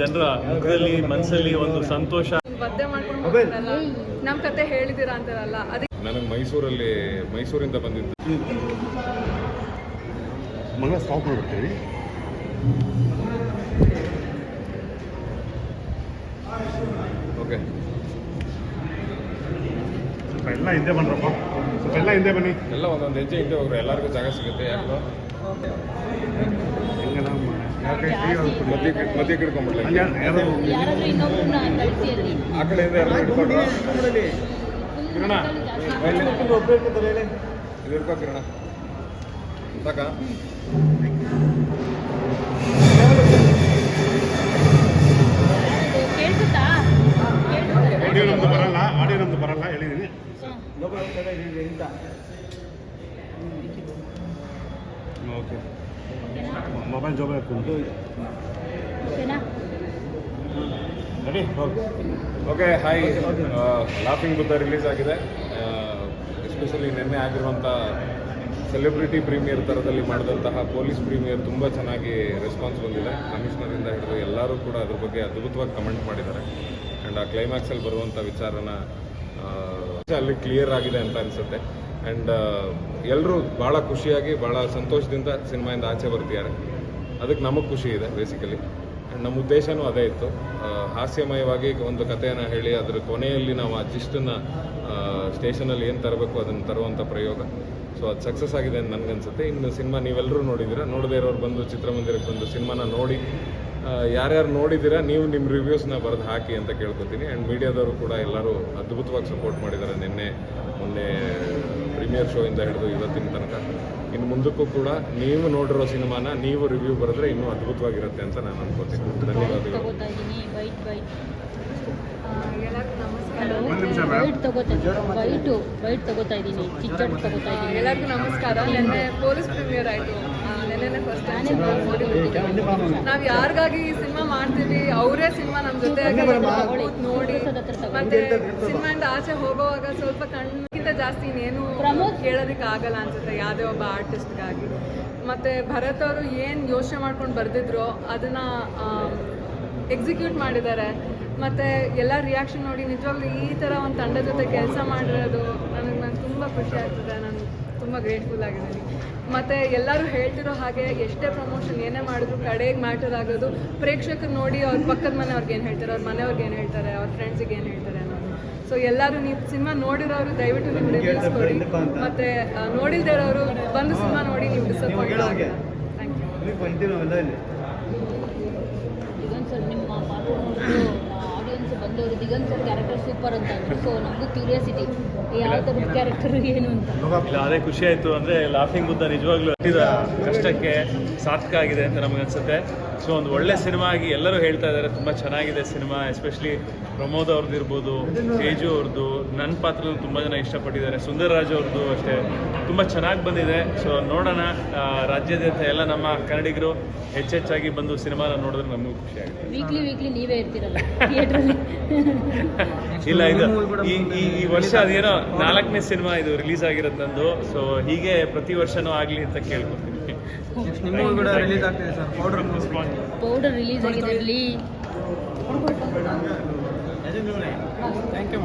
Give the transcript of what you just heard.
ಜನರ ಮುಖದಲ್ಲಿ ಮನಸ್ಸಲ್ಲಿ ಒಂದು ಸಂತೋಷ. ಬದ್ದೆ ಮಾಡ್ಕೊಂಡು ಹೋಗ್ತಾರಲ್ಲ ನಮ್ಮ ಕತೆ ಹೇಳಿದಿರಾ ಅಂತಾರಲ್ಲ. ಅದಕ್ಕೆ ನನಗೆ ಮೈಸೂರಲ್ಲಿ ಮೈಸೂರಿಂದ ಬಂದಿದ್ದು. ಮಗ ಸ್ಟಾಪ್ ಮಾಡ್ಬಿಡ್ತೀವಿ. ಓಕೆ. ಸ್ವಲ್ಪ ಎಲ್ಲ ಹಿಂದೆ ಬನ್ರಪ್ಪ. ಸ್ವಲ್ಪ ಎಲ್ಲ ಹಿಂದೆ ಬನ್ನಿ. ಎಲ್ಲ ಒಂದೊಂದು ಹೆಜ್ಜೆ ಹಿಂದೆ ಹೋಗ್ರೆ. ಎಲ್ಲರಿಗೂ ಜಾಗ ಸಿಗುತ್ತೆ ಯಾಕೋ. ಮಧ್ಯೆ ಕಿಡ್ಕೊಂಡ್ಬಿಡ್ಲ ಯಾರು- ಯಾರು ಆ ಕಡೆಯಿಂದ ಎಲ್ಲ ಹಿಡ್ಕೊಂಡು ಕಿರಣ ಇದು ಹಿಡ್ಕೋ ಕಿರಣ ಸಾಕ ಆಡಿಯೋ ನಮ್ದು ಬರಲ್ಲ ಆಡಿಯೋ ನಮ್ದು ಬರಲ್ಲ ಹೇಳಿದ್ದೀನಿ ಓಕೆ ಮೊಬೈಲ್ ಜೋಬಲ್ ಹಾಕೊಂಡು ಓಕೆನಾ ready okay hi laughing Buddha release ಆಗಿದೆ. ಎಸ್ಪೆಷಲಿ ನಿನ್ನೆ ಆಗಿರುವಂಥ ಸೆಲೆಬ್ರಿಟಿ ಪ್ರೀಮಿಯರ್ ಥರದಲ್ಲಿ ಮಾಡಿದಂತಹ ಪೊಲೀಸ್ ಪ್ರೀಮಿಯರ್ ತುಂಬ ಚೆನ್ನಾಗಿ ರೆಸ್ಪಾನ್ಸ್ ಬಂದಿದೆ. ಕಮಿಷನರಿಂದ ಹಿಡಿದು ಎಲ್ಲರೂ ಕೂಡ ಅದ್ರ ಬಗ್ಗೆ ಅದ್ಭುತವಾಗಿ ಕಮೆಂಟ್ ಮಾಡಿದ್ದಾರೆ. ಆ್ಯಂಡ್ ಆ ಕ್ಲೈಮ್ಯಾಕ್ಸಲ್ಲಿ ಬರುವಂಥ ವಿಚಾರನ ಅಲ್ಲಿ ಕ್ಲಿಯರ್ ಆಗಿದೆ ಅಂತ ಅನಿಸುತ್ತೆ. ಆ್ಯಂಡ್ ಎಲ್ಲರೂ ಭಾಳ ಖುಷಿಯಾಗಿ ಭಾಳ ಸಂತೋಷದಿಂದ ಸಿನಿಮಾಯಿಂದ ಆಚೆ ಬರ್ತಿದ್ದಾರೆ. ಅದಕ್ಕೆ ನಮಗೆ ಖುಷಿ ಇದೆ ಬೇಸಿಕಲಿ ಆ್ಯಂಡ್ ನಮ್ಮ ಉದ್ದೇಶನೂ ಅದೇ ಇತ್ತು. ಹಾಸ್ಯಮಯವಾಗಿ ಒಂದು ಕಥೆಯನ್ನು ಹೇಳಿ, ಅದರ ಕೊನೆಯಲ್ಲಿ ನಾವು ಆ ಜಿಸ್ಟನ್ನು ಸ್ಟೇಷನಲ್ಲಿ ಏನು ತರಬೇಕು, ಅದನ್ನು ತರುವಂಥ ಪ್ರಯೋಗ. ಸೊ ಅದು ಸಕ್ಸಸ್ ಆಗಿದೆ ಅಂತ ನನಗನ್ಸುತ್ತೆ. ಇನ್ನು ಸಿನಿಮಾ ನೀವೆಲ್ಲರೂ ನೋಡಿದ್ದೀರಾ ನೋಡದೇ ಇರೋರು ಬಂದು, ಚಿತ್ರಮಂದಿರಕ್ಕೆ ಬಂದು ಸಿನಿಮಾನ ನೋಡಿ ಯಾರ್ಯಾರು ನೋಡಿದ್ದೀರಾ ನೀವು ನಿಮ್ಮ ರಿವ್ಯೂಸ್ನ ಬರೆದು ಹಾಕಿ ಅಂತ ಕೇಳ್ಕೊತೀನಿ. ಆ್ಯಂಡ್ ಮೀಡಿಯಾದವರು ಕೂಡ ಎಲ್ಲರೂ ಅದ್ಭುತವಾಗಿ ಸಪೋರ್ಟ್ ಮಾಡಿದ್ದಾರೆ. ನಿನ್ನೆ ಮೊನ್ನೆ ಪ್ರೀಮಿಯರ್ ಶೋಯಿಂದ ಇಂದ ಹಿಡಿದು ಇವತ್ತಿನ ತನಕ. ಇನ್ನು ಮುಂದಕ್ಕೂ ಕೂಡ ನೀವು ನೋಡಿರೋ ಸಿನಿಮಾನ ನೀವು ರಿವ್ಯೂ ಬರೆದ್ರೆ ಇನ್ನೂ ಅದ್ಭುತವಾಗಿರುತ್ತೆ ಅಂತ ನಾನು ಅನ್ಕೋತೀನಿ. ಧನ್ಯವಾದಗಳು. ಎಲ್ಲರಿಗೂ ನಮಸ್ಕಾರ. ಪೊಲೀಸ್ ಪ್ರೀಮಿಯರ್ ಆಯಿತು. ನಿನ್ನೆ ಫಸ್ಟ್ ಟೈಮ್ ನೋಡಿ ನಾವು ಯಾರಿಗಾಗಿ ಈ ಸಿನಿಮಾ ಮಾಡ್ತೀವಿ ಅವರೇ ಸಿನಿಮಾ ನಮ್ಮ ಜೊತೆ ನೋಡಿ. ಮತ್ತೆ ಸಿನಿಮಾಯಿಂದ ಆಚೆ ಹೋಗುವಾಗ ಸ್ವಲ್ಪ ಕಣ್ಣಿಗಿಂತ ಜಾಸ್ತಿ ಇನ್ನೇನು ಕೇಳೋದಿಕ್ ಆಗಲ್ಲ ಅನ್ಸುತ್ತೆ ಯಾವುದೇ ಒಬ್ಬ ಆರ್ಟಿಸ್ಟ್ಗಾಗಿ ಮತ್ತೆ ಭರತ್ ಅವರು ಏನು ಯೋಚನೆ ಮಾಡ್ಕೊಂಡು ಬರ್ದಿದ್ರು ಅದನ್ನ ಎಕ್ಸಿಕ್ಯೂಟ್ ಮಾಡಿದ್ದಾರೆ. ಮತ್ತೆ ಎಲ್ಲ ರಿಯಾಕ್ಷನ್ ನೋಡಿ ನಿಜವಾಗ್ಲೂ ಈ ತರ ಒಂದು ತಂಡದ ಜೊತೆ ಕೆಲಸ ಮಾಡಿರೋದು ನನಗೆ ನಂಗೆ ತುಂಬ ಖುಷಿ ಆಗ್ತದೆ. ನಾನು ತುಂಬ ಗ್ರೇಟ್ಫುಲ್ ಆಗಿದ್ದೀನಿ. ಮತ್ತು ಎಲ್ಲರೂ ಹೇಳ್ತಿರೋ ಹಾಗೆ ಎಷ್ಟೇ ಪ್ರಮೋಷನ್ ಏನೇ ಮಾಡಿದ್ರು ಕಡೆಗೆ ಮ್ಯಾಟರ್ ಆಗೋದು ಪ್ರೇಕ್ಷಕರು ನೋಡಿ ಅವ್ರ ಪಕ್ಕದ ಮನೆಯವ್ರಿಗೆ ಏನು ಹೇಳ್ತಾರೆ ಅವ್ರ ಮನೆಯವ್ರಿಗೆ ಏನು ಹೇಳ್ತಾರೆ ಅವ್ರ ಫ್ರೆಂಡ್ಸಿಗೆ ಏನು ಹೇಳ್ತಾರೆ ಅನ್ನೋದು. ಸೊ ಎಲ್ಲರೂ ನೀವು ಸಿನಿಮಾ ನೋಡಿರೋರು ದಯವಿಟ್ಟು ನೀವು ರಿವ್ಯೂಸ್ ಕೊಡಿ ಮತ್ತು ನೋಡಿಲ್ದೇ ಇರೋರು ಬಂದು ಸಿನಿಮಾ ನೋಡಿ ನೀವು disappoint thank you Diganth sir ನಿಮ್ಮ ಪಾತ್ರ ನೋಡಿದ್ರು ಆಡಿಯನ್ಸ್ ಬಂದವರು ದಿಗಂತ್ ಸರ್ ಕ್ಯಾರೆಕ್ಟರ್ ಸೂಪರ್ ಅಂತ ಅಂದ್ರು. ಸೊ ನಮಗೂ ಕ್ಯೂರಿಯಾಸಿಟಿ ಯಾವ ಥರದ ಕ್ಯಾರೆಕ್ಟರ್ ಏನು ಅಂತ. ಇಲ್ಲ ಅದೇ ಖುಷಿ ಆಯ್ತು. ಅಂದರೆ ಲಾಫಿಂಗ್ ಬುದ್ಧ ನಿಜವಾಗ್ಲೂ ಕಷ್ಟಕ್ಕೆ ಸಾರ್ಥಕ ಆಗಿದೆ ಅಂತ ನಮಗನ್ಸುತ್ತೆ. ಸೊ ಒಂದು ಒಳ್ಳೆ ಸಿನಿಮಾ ಆಗಿ ಎಲ್ಲರೂ ಹೇಳ್ತಾ ಇದ್ದಾರೆ ತುಂಬ ಚೆನ್ನಾಗಿದೆ ಸಿನಿಮಾ ಎಸ್ಪೆಷಲಿ ಪ್ರಮೋದ್ ಅವ್ರದ್ದು ಇರ್ಬೋದು ತೇಜು ಅವ್ರದ್ದು ನನ್ನ ಪಾತ್ರ ತುಂಬ ಜನ ಇಷ್ಟಪಟ್ಟಿದ್ದಾರೆ. ಸುಂದರರಾಜ್ ಅವ್ರದ್ದು ಅಷ್ಟೇ. ತುಂಬ ಚೆನ್ನಾಗಿ ಬಂದಿದೆ. ಸೊ ನೋಡೋಣ. ರಾಜ್ಯದಂತ ರಾಜ್ಯಾದ್ಯಂತ ಎಲ್ಲ ನಮ್ಮ ಕನ್ನಡಿಗರು ಹೆಚ್ಚೆಚ್ಚಾಗಿ ಬಂದು ಸಿನಿಮಾನ ನೋಡಿದ್ರೆ ನಮಗೂ ಖುಷಿ ಆಗುತ್ತೆ. ವೀಕ್ಲಿ ವೀಕ್ಲಿ ನೀವೇ ಇರ್ತೀರಲ್ಲ ಥಿಯೇಟ್ರಲ್ಲಿ ಇಲ್ಲ ಇದು ಈ ಈ ವರ್ಷ ಅದೇನೋ ನಾಲ್ಕನೇ ಸಿನಿಮಾ ಇದು ರಿಲೀಸ್ ಆಗಿರೋದು ನಂದು. ಸೊ ಹೀಗೆ ಪ್ರತಿ ವರ್ಷನೂ ಆಗಲಿ ಅಂತ ಕೇಳ್ಕೊತೀನಿ. ನಿಮಗೂ ಕೂಡ ರಿಲೀಸ್ ಆಗ್ತಿದೆ ಸರ್. ಪೌಡರ್ ಪೌಡರ್ ರಿಲೀಸ್ ಆಗಿದೆ ಅಲ್ಲಿ ಥ್ಯಾಂಕ್ ಯು